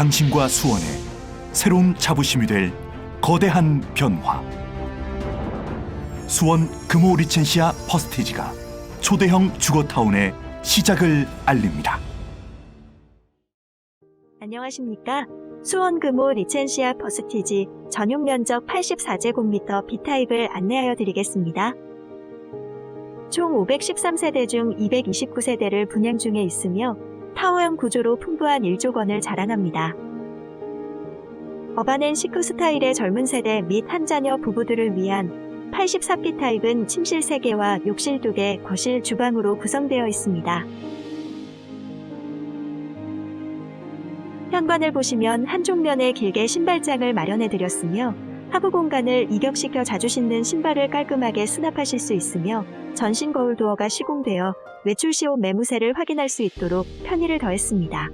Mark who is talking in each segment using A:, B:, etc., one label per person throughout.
A: 당신과 수원의 새로운 자부심이 될 거대한 변화. 수원 금호 리첸시아 퍼스티지가 초대형 주거타운의 시작을 알립니다.
B: 안녕하십니까? 수원 금호 리첸시아 퍼스티지 전용 면적 84제곱미터 B타입을 안내하여 드리겠습니다. 총 513세대 중 229세대를 분양 중에 있으며 타워형 구조로 풍부한 일조건을 자랑합니다. 어반앤 시크 스타일의 젊은 세대 및 한 자녀 부부들을 위한 84B 타입은 침실 3개와 욕실 2개, 거실, 주방으로 구성되어 있습니다. 현관을 보시면 한쪽 면에 길게 신발장을 마련해 드렸으며 하부 공간을 이격시켜 자주 신는 신발을 깔끔하게 수납하실 수 있으며 전신 거울 도어가 시공되어 외출 시옷 매무새를 확인할 수 있도록 편의를 더했습니다.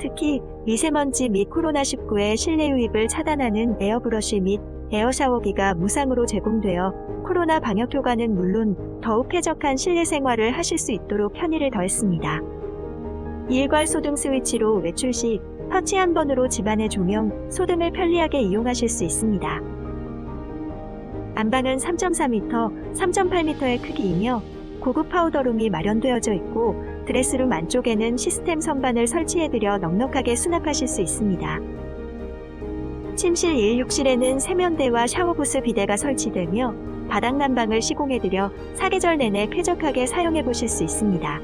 B: 특히 미세먼지 및 코로나19의 실내 유입을 차단하는 에어브러쉬 및 에어샤워기가 무상으로 제공되어 코로나 방역 효과는 물론 더욱 쾌적한 실내 생활을 하실 수 있도록 편의를 더했습니다. 일괄 소등 스위치로 외출 시 터치 한 번으로 집안의 조명, 소등을 편리하게 이용하실 수 있습니다. 안방은 3.4m, 3.8m의 크기이며 고급 파우더룸이 마련되어져 있고 드레스룸 안쪽에는 시스템 선반을 설치해드려 넉넉하게 수납하실 수 있습니다. 침실 1욕실에는 세면대와 샤워부스 비데가 설치되며 바닥 난방을 시공해드려 사계절 내내 쾌적하게 사용해보실 수 있습니다.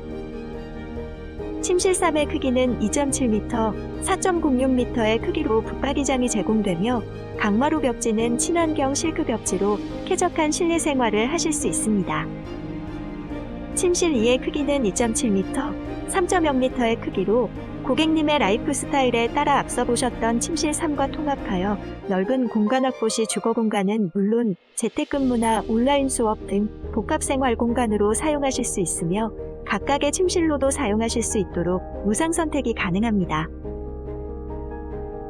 B: 침실 3의 크기는 2.7m, 4.06m의 크기로 붙박이장이 제공되며 강마루 벽지는 친환경 실크 벽지로 쾌적한 실내 생활을 하실 수 있습니다. 침실 2의 크기는 2.7m, 3.0m의 크기로 고객님의 라이프 스타일에 따라 앞서 보셨던 침실 3과 통합하여 넓은 공간 확보 시 주거 공간은 물론 재택근무나 온라인 수업 등 복합 생활 공간으로 사용하실 수 있으며 각각의 침실로도 사용하실 수 있도록 무상 선택이 가능합니다.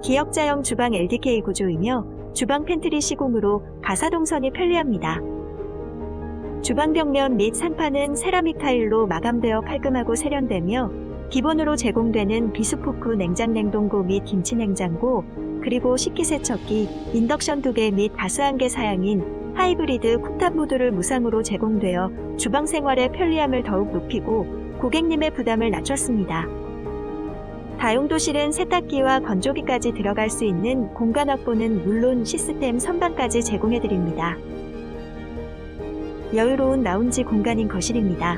B: 기역자형 주방 LDK 구조이며 주방 팬트리 시공으로 가사동선이 편리합니다. 주방 벽면 및 상판은 세라믹 타일로 마감되어 깔끔하고 세련되며 기본으로 제공되는 비스포크 냉장 냉동고 및 김치 냉장고 그리고 식기세척기, 인덕션 2개 및 가스 1개 사양인 하이브리드 쿡탑 모드를 무상으로 제공되어 주방 생활의 편리함을 더욱 높이고 고객님의 부담을 낮췄습니다. 다용도실은 세탁기와 건조기까지 들어갈 수 있는 공간 확보는 물론 시스템 선반까지 제공해드립니다. 여유로운 라운지 공간인 거실입니다.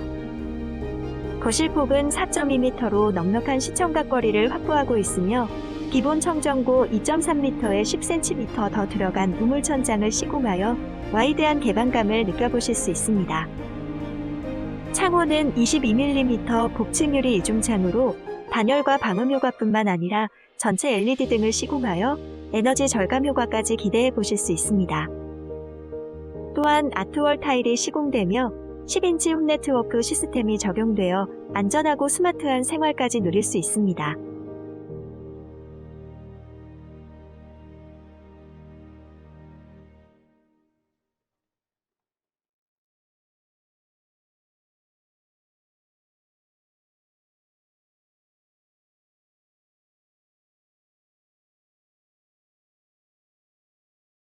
B: 거실 폭은 4.2m로 넉넉한 시청각 거리를 확보하고 있으며 기본 청정고 2.3m에 10cm 더 들어간 우물 천장을 시공하여 와이드한 개방감을 느껴보실 수 있습니다. 창호는 22mm 복층유리 이중창으로 단열과 방음 효과뿐만 아니라 전체 LED 등을 시공하여 에너지 절감 효과까지 기대해 보실 수 있습니다. 또한 아트월 타일이 시공되며 10인치 홈 네트워크 시스템이 적용되어 안전하고 스마트한 생활까지 누릴 수 있습니다.